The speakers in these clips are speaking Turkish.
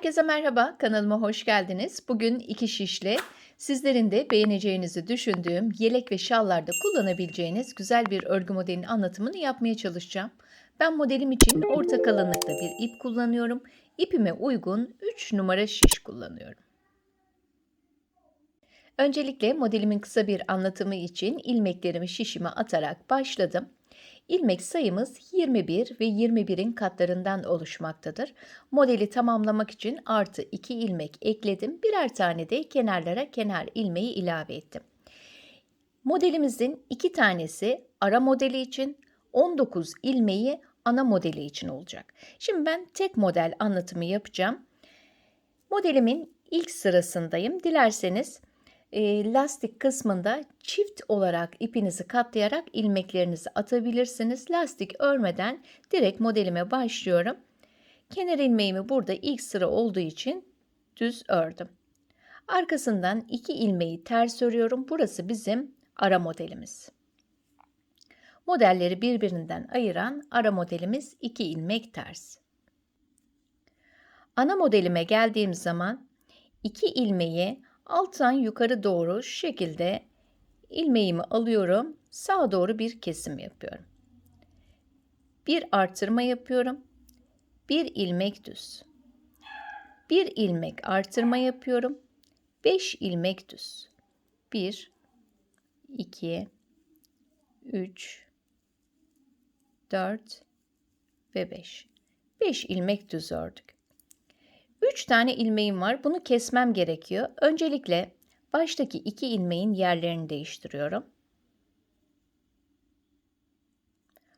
Herkese merhaba, kanalıma hoş geldiniz. Bugün iki şişle sizlerin de beğeneceğinizi düşündüğüm yelek ve şallarda kullanabileceğiniz güzel bir örgü modelinin anlatımını yapmaya çalışacağım. Ben modelim için orta kalınlıkta bir ip kullanıyorum. İpime uygun 3 numara şiş kullanıyorum. Öncelikle modelimin kısa bir anlatımı için ilmeklerimi şişime atarak başladım. İlmek sayımız 21 ve 21'in katlarından oluşmaktadır. Modeli tamamlamak için artı 2 ilmek ekledim. Birer tane de kenarlara kenar ilmeği ilave ettim. Modelimizin iki tanesi ara modeli için, 19 ilmeği ana modeli için olacak. Şimdi ben tek model anlatımı yapacağım. Modelimin ilk sırasındayım. Dilerseniz e, lastik kısmında çift olarak ipinizi katlayarak ilmeklerinizi atabilirsiniz. Lastik örmeden direkt modelime başlıyorum. Kenar ilmeğimi burada ilk sıra olduğu için düz ördüm. Arkasından iki ilmeği ters örüyorum. Burası bizim ara modelimiz. Modelleri birbirinden ayıran ara modelimiz iki ilmek ters. Ana modelime geldiğim zaman iki ilmeği alttan yukarı doğru şu şekilde ilmeğimi alıyorum. Sağa doğru bir kesim yapıyorum. Bir artırma yapıyorum. Bir ilmek düz. Bir ilmek artırma yapıyorum. 5 ilmek düz. 1 2 3 4 ve 5. 5 ilmek düz ördük. 3 tane ilmeğim var. Bunu kesmem gerekiyor. Öncelikle baştaki 2 ilmeğin yerlerini değiştiriyorum.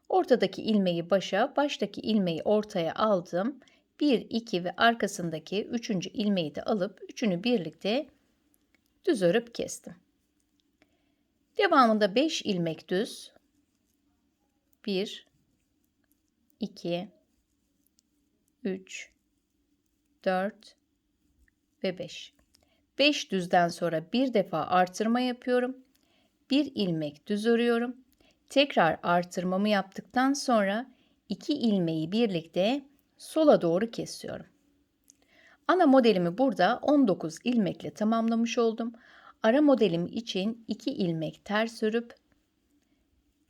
Ortadaki ilmeği başa, baştaki ilmeği ortaya aldım. 1, 2 ve arkasındaki 3. ilmeği de alıp üçünü birlikte düz örüp kestim. Devamında 5 ilmek düz. 1 2 3 4 ve 5. 5 düzden sonra bir defa artırma yapıyorum. Bir ilmek düz örüyorum. Tekrar artırmamı yaptıktan sonra iki ilmeği birlikte sola doğru kesiyorum. Ana modelimi burada 19 ilmekle tamamlamış oldum. Ara modelim için 2 ilmek ters örüp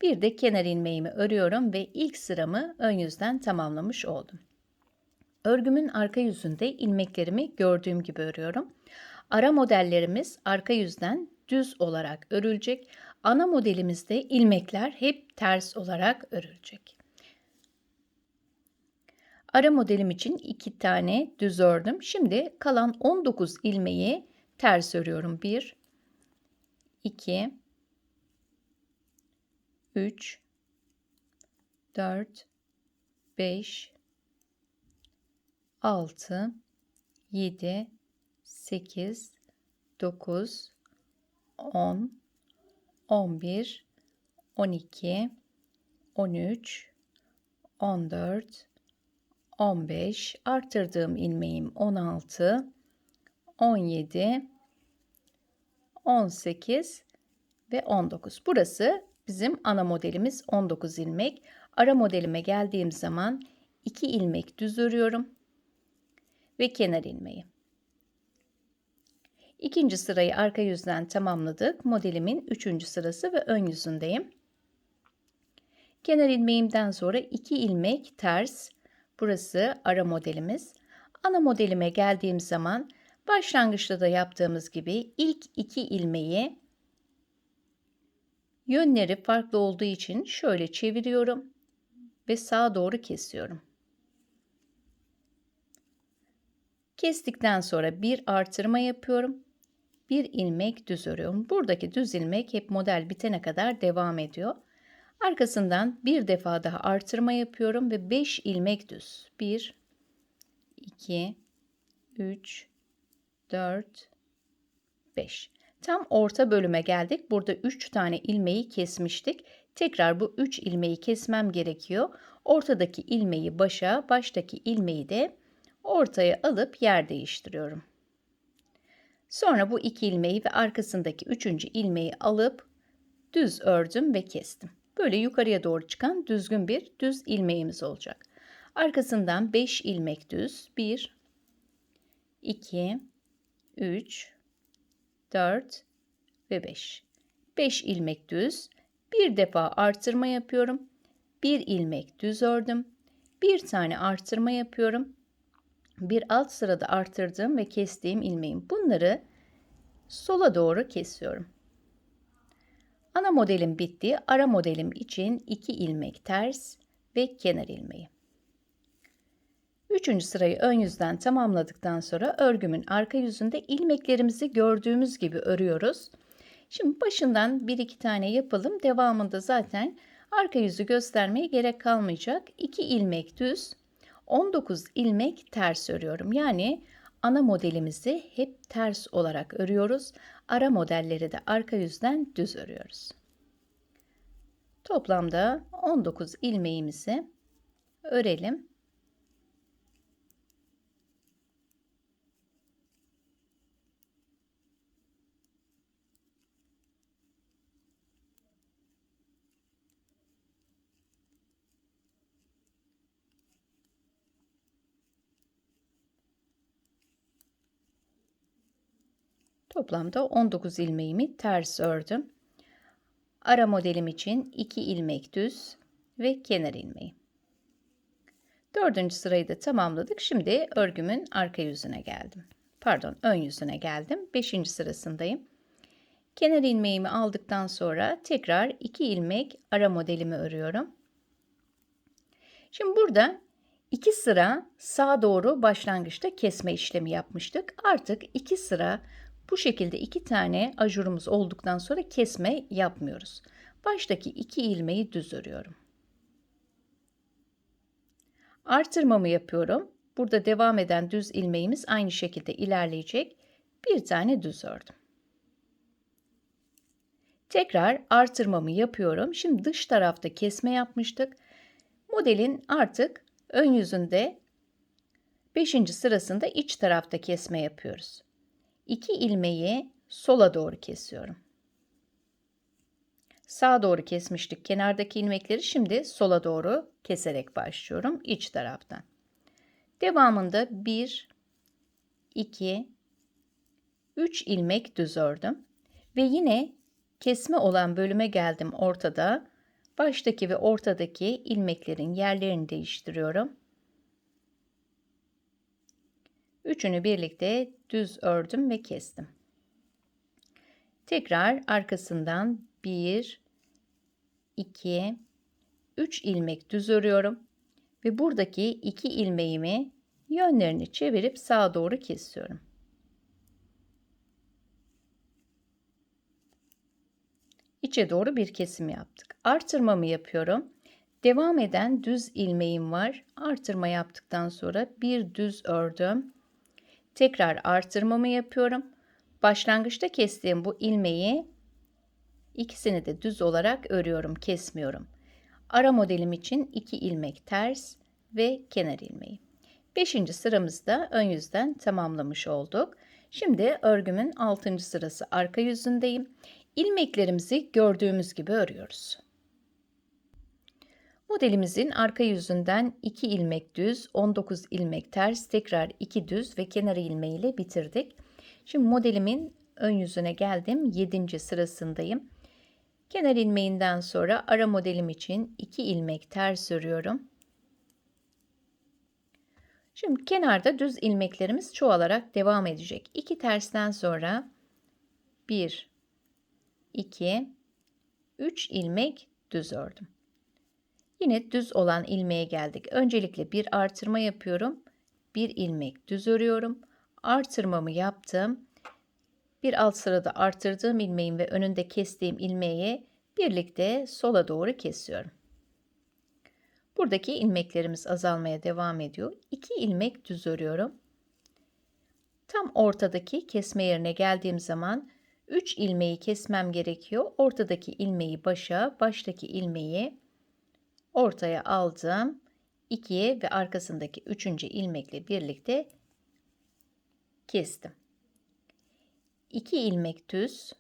bir de kenar ilmeğimi örüyorum ve ilk sıramı ön yüzden tamamlamış oldum. Örgümün arka yüzünde ilmeklerimi gördüğüm gibi örüyorum. Ara modellerimiz arka yüzden düz olarak örülecek. Ana modelimizde ilmekler hep ters olarak örülecek. Ara modelim için iki tane düz ördüm. Şimdi kalan 19 ilmeği ters örüyorum. 1 2 3 4 5 6, 7, 8, 9, 10, 11, 12, 13, 14, 15, arttırdığım ilmeğim 16, 17, 18 ve 19. Burası bizim ana modelimiz 19 ilmek. Ara modelime geldiğim zaman 2 ilmek düz örüyorum ve kenar ilmeği. İkinci sırayı arka yüzden tamamladık. Modelimin üçüncü sırası ve ön yüzündeyim. Kenar ilmeğimden sonra iki ilmek ters. Burası ara modelimiz. Ana modelime geldiğim zaman başlangıçta da yaptığımız gibi ilk iki ilmeği yönleri farklı olduğu için şöyle çeviriyorum ve sağa doğru kesiyorum. Kestikten sonra bir artırma yapıyorum. Bir ilmek düz örüyorum. Buradaki düz ilmek hep model bitene kadar devam ediyor. Arkasından bir defa daha artırma yapıyorum ve 5 ilmek düz. 1 2 3 4 5. Tam orta bölüme geldik. Burada 3 tane ilmeği kesmiştik. Tekrar bu 3 ilmeği kesmem gerekiyor. Ortadaki ilmeği başa, baştaki ilmeği de ortaya alıp yer değiştiriyorum. Sonra bu iki ilmeği ve arkasındaki üçüncü ilmeği alıp düz ördüm ve kestim. Böyle yukarıya doğru çıkan düzgün bir düz ilmeğimiz olacak. Arkasından 5 ilmek düz. 1 2, 3, 4 ve 5. 5 ilmek düz. Bir defa artırma yapıyorum. Bir ilmek düz ördüm. Bir tane artırma yapıyorum. Bir alt sırada artırdığım ve kestiğim ilmeğim. Bunları sola doğru kesiyorum. Ana modelim bitti. Ara modelim için 2 ilmek ters ve kenar ilmeği. Üçüncü sırayı ön yüzden tamamladıktan sonra örgümün arka yüzünde ilmeklerimizi gördüğümüz gibi örüyoruz. Şimdi başından bir iki tane yapalım. Devamında zaten arka yüzü göstermeye gerek kalmayacak. 2 ilmek düz, 19 ilmek ters örüyorum. Yani ana modelimizi hep ters olarak örüyoruz. Ara modelleri de arka yüzden düz örüyoruz. Toplamda 19 ilmeğimizi örelim. Toplamda 19 ilmeğimi ters ördüm. Ara modelim için 2 ilmek düz ve kenar ilmeği. Dördüncü sırayı da tamamladık. Şimdi örgümün arka yüzüne geldim. Pardon ön yüzüne geldim. Beşinci sırasındayım. Kenar ilmeğimi aldıktan sonra tekrar 2 ilmek ara modelimi örüyorum. Şimdi burada iki sıra sağa doğru başlangıçta kesme işlemi yapmıştık. Artık iki sıra bu şekilde iki tane ajurumuz olduktan sonra kesme yapmıyoruz. Baştaki iki ilmeği düz örüyorum. Artırmamı yapıyorum. Burada devam eden düz ilmeğimiz aynı şekilde ilerleyecek. Bir tane düz ördüm. Tekrar artırmamı yapıyorum. Şimdi dış tarafta kesme yapmıştık. Modelin artık ön yüzünde 5. sırasında iç tarafta kesme yapıyoruz. 2 ilmeği sola doğru kesiyorum. Sağa doğru kesmiştik kenardaki ilmekleri şimdi sola doğru keserek başlıyorum iç taraftan. Devamında 1 2 3 ilmek düz ördüm ve yine kesme olan bölüme geldim ortada. Baştaki ve ortadaki ilmeklerin yerlerini değiştiriyorum. Üçünü birlikte düz ördüm ve kestim. Tekrar arkasından 1 2 3 ilmek düz örüyorum ve buradaki 2 ilmeğimi yönlerini çevirip sağa doğru kesiyorum. İçe doğru bir kesim yaptık. Artırmamı yapıyorum. Devam eden düz ilmeğim var. Artırma yaptıktan sonra bir düz ördüm. Tekrar artırmamı yapıyorum. Başlangıçta kestiğim bu ilmeği ikisini de düz olarak örüyorum, kesmiyorum. Ara modelim için 2 ilmek ters ve kenar ilmeği. 5. sıramızda ön yüzden tamamlamış olduk. Şimdi örgümün 6. sırası arka yüzündeyim. İlmeklerimizi gördüğümüz gibi örüyoruz. Modelimizin arka yüzünden 2 ilmek düz, 19 ilmek ters, tekrar 2 düz ve kenar ilmeği ile bitirdik. Şimdi modelimin ön yüzüne geldim. 7. sırasındayım. Kenar ilmeğinden sonra ara modelim için 2 ilmek ters örüyorum. Şimdi kenarda düz ilmeklerimiz çoğalarak devam edecek. 2 tersten sonra 1 2 3 ilmek düz ördüm. Yine düz olan ilmeğe geldik. Öncelikle bir artırma yapıyorum. Bir ilmek düz örüyorum. Artırmamı yaptım. Bir alt sırada artırdığım ilmeğim ve önünde kestiğim ilmeği birlikte sola doğru kesiyorum. Buradaki ilmeklerimiz azalmaya devam ediyor. 2 ilmek düz örüyorum. Tam ortadaki kesme yerine geldiğim zaman 3 ilmeği kesmem gerekiyor. Ortadaki ilmeği başa, baştaki ilmeği ortaya aldım. 2 ve arkasındaki 3. ilmekle birlikte kestim. 2 ilmek düz.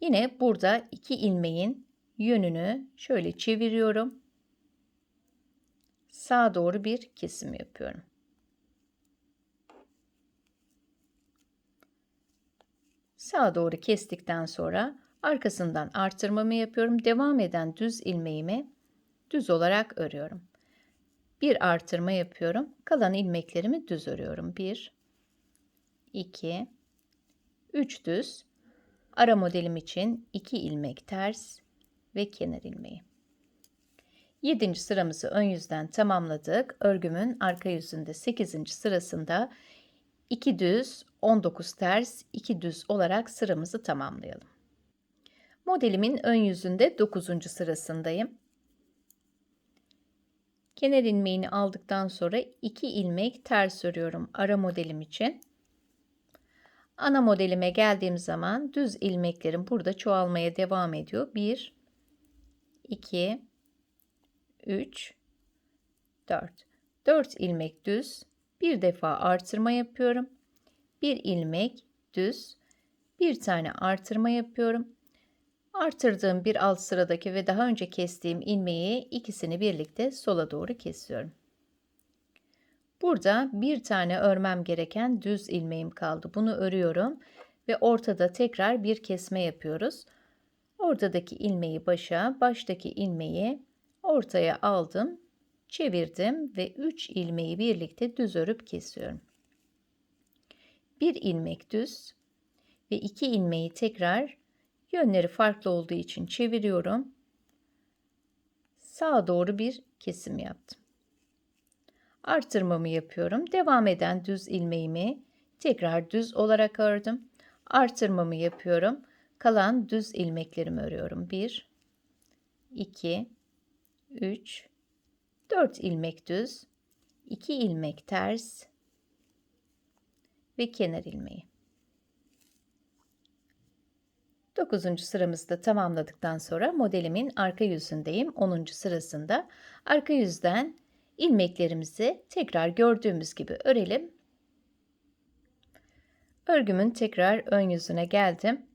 Yine burada 2 ilmeğin yönünü şöyle çeviriyorum. Sağa doğru bir kesim yapıyorum. Sağa doğru kestikten sonra arkasından artırmamı yapıyorum. Devam eden düz ilmeğimi düz olarak örüyorum. Bir artırma yapıyorum. Kalan ilmeklerimi düz örüyorum. 1 2 3 düz. Ara modelim için 2 ilmek ters ve kenar ilmeği. 7. sıramızı ön yüzden tamamladık. Örgümün arka yüzünde 8. sırasında 2 düz, 19 ters, 2 düz olarak sıramızı tamamlayalım. Modelimin ön yüzünde 9. sırasındayım. Kenar ilmeğini aldıktan sonra 2 ilmek ters örüyorum ara modelim için. Ana modelime geldiğim zaman düz ilmeklerim burada çoğalmaya devam ediyor. 1 2 3 4 4 ilmek düz bir defa artırma yapıyorum. Bir ilmek düz bir tane artırma yapıyorum. Artırdığım bir alt sıradaki ve daha önce kestiğim ilmeği ikisini birlikte sola doğru kesiyorum. Burada bir tane örmem gereken düz ilmeğim kaldı. Bunu örüyorum ve ortada tekrar bir kesme yapıyoruz. Ortadaki ilmeği başa, baştaki ilmeği ortaya aldım, çevirdim ve 3 ilmeği birlikte düz örüp kesiyorum. Bir ilmek düz ve iki ilmeği tekrar Yönleri farklı olduğu için çeviriyorum. Sağa doğru bir kesim yaptım. Artırmamı yapıyorum. Devam eden düz ilmeğimi tekrar düz olarak ördüm. Artırmamı yapıyorum. Kalan düz ilmeklerimi örüyorum. 1 2 3 4 ilmek düz, 2 ilmek ters ve kenar ilmeği. 9. sıramızda tamamladıktan sonra modelimin arka yüzündeyim. 10. sırasında arka yüzden ilmeklerimizi tekrar gördüğümüz gibi örelim. Örgümün tekrar ön yüzüne geldim.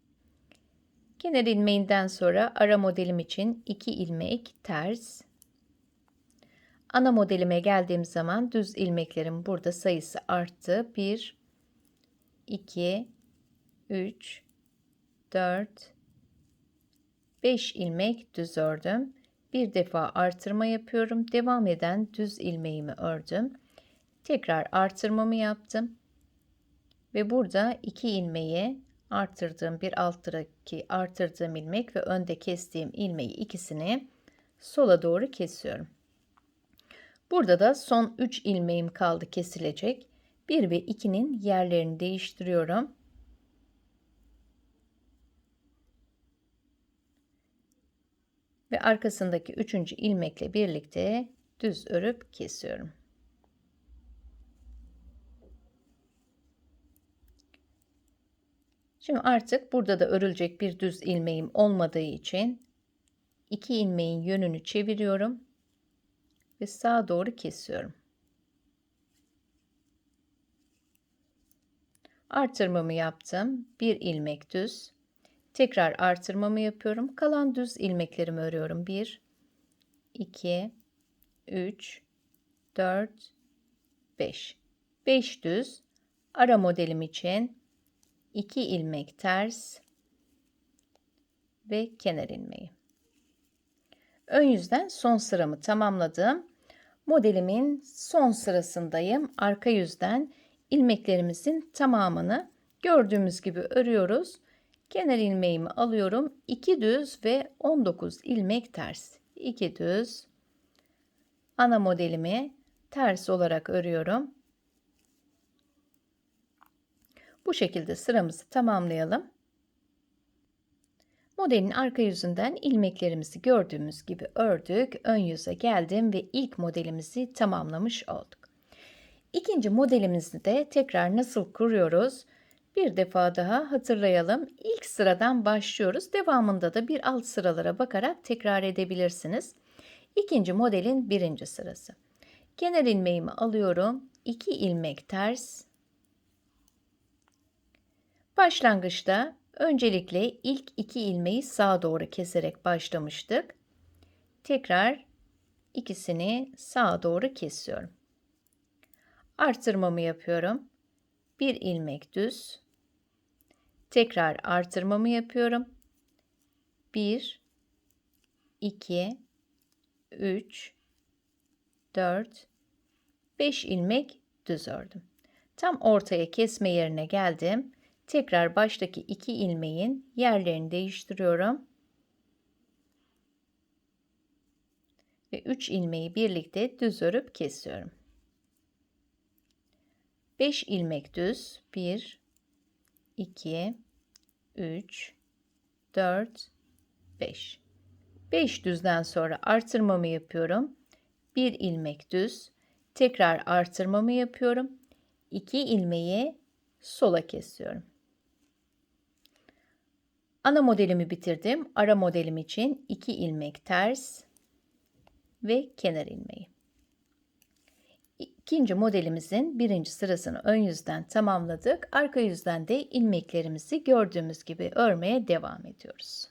Kenar ilmeğinden sonra ara modelim için 2 ilmek ters. Ana modelime geldiğim zaman düz ilmeklerim burada sayısı arttı. 1 2 3 4 5 ilmek düz ördüm. Bir defa artırma yapıyorum. Devam eden düz ilmeğimi ördüm. Tekrar artırmamı yaptım. Ve burada 2 ilmeği artırdığım bir alttaki artırdığım ilmek ve önde kestiğim ilmeği ikisini sola doğru kesiyorum. Burada da son 3 ilmeğim kaldı kesilecek. 1 ve 2'nin yerlerini değiştiriyorum. Ve arkasındaki üçüncü ilmekle birlikte düz örüp kesiyorum. Şimdi artık burada da örülecek bir düz ilmeğim olmadığı için iki ilmeğin yönünü çeviriyorum ve sağa doğru kesiyorum. Artırmamı yaptım. Bir ilmek düz. Tekrar artırmamı yapıyorum. Kalan düz ilmeklerimi örüyorum. 1 2 3 4 5 5 düz ara modelim için 2 ilmek ters ve kenar ilmeği. Ön yüzden son sıramı tamamladım. Modelimin son sırasındayım. Arka yüzden ilmeklerimizin tamamını gördüğümüz gibi örüyoruz. Kenar ilmeğimi alıyorum. 2 düz ve 19 ilmek ters. 2 düz. Ana modelimi ters olarak örüyorum. Bu şekilde sıramızı tamamlayalım. Modelin arka yüzünden ilmeklerimizi gördüğümüz gibi ördük. Ön yüze geldim ve ilk modelimizi tamamlamış olduk. İkinci modelimizi de tekrar nasıl kuruyoruz? Bir defa daha hatırlayalım. İlk sıradan başlıyoruz. Devamında da bir alt sıralara bakarak tekrar edebilirsiniz. İkinci modelin birinci sırası. Kenar ilmeğimi alıyorum. 2 ilmek ters. Başlangıçta öncelikle ilk iki ilmeği sağa doğru keserek başlamıştık. Tekrar ikisini sağa doğru kesiyorum. Artırmamı yapıyorum. Bir ilmek düz Tekrar artırmamı yapıyorum. 1 2 3 4 5 ilmek düz ördüm. Tam ortaya kesme yerine geldim. Tekrar baştaki iki ilmeğin yerlerini değiştiriyorum. Ve 3 ilmeği birlikte düz örüp kesiyorum. 5 ilmek düz. 1 2 3 4 5 5 düzden sonra artırmamı yapıyorum. 1 ilmek düz. Tekrar artırmamı yapıyorum. 2 ilmeği sola kesiyorum. Ana modelimi bitirdim. Ara modelim için 2 ilmek ters ve kenar ilmeği. İkinci modelimizin birinci sırasını ön yüzden tamamladık. Arka yüzden de ilmeklerimizi gördüğümüz gibi örmeye devam ediyoruz.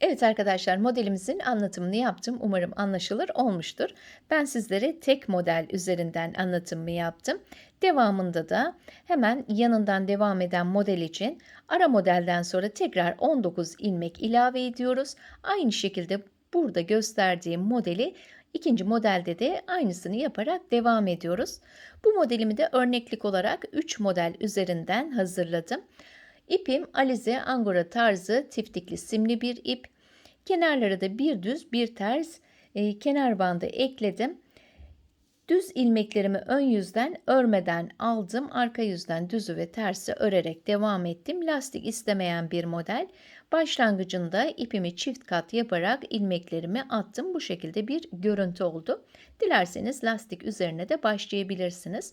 Evet arkadaşlar modelimizin anlatımını yaptım. Umarım anlaşılır olmuştur. Ben sizlere tek model üzerinden anlatımımı yaptım. Devamında da hemen yanından devam eden model için ara modelden sonra tekrar 19 ilmek ilave ediyoruz. Aynı şekilde burada gösterdiğim modeli ikinci modelde de aynısını yaparak devam ediyoruz. Bu modelimi de örneklik olarak 3 model üzerinden hazırladım. İpim Alize Angora tarzı tiftikli simli bir ip. Kenarlara da bir düz bir ters e, kenar bandı ekledim. Düz ilmeklerimi ön yüzden örmeden aldım. Arka yüzden düzü ve tersi örerek devam ettim. Lastik istemeyen bir model. Başlangıcında ipimi çift kat yaparak ilmeklerimi attım. Bu şekilde bir görüntü oldu. Dilerseniz lastik üzerine de başlayabilirsiniz.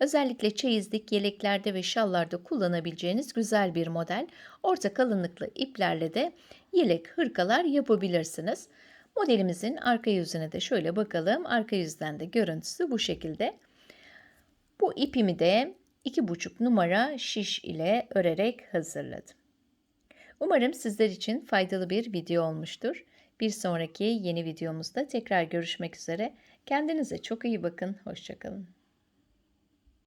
Özellikle çeyizlik, yeleklerde ve şallarda kullanabileceğiniz güzel bir model. Orta kalınlıklı iplerle de yelek, hırkalar yapabilirsiniz. Modelimizin arka yüzüne de şöyle bakalım. Arka yüzden de görüntüsü bu şekilde. Bu ipimi de 2,5 numara şiş ile örerek hazırladım. Umarım sizler için faydalı bir video olmuştur. Bir sonraki yeni videomuzda tekrar görüşmek üzere. Kendinize çok iyi bakın. Hoşçakalın.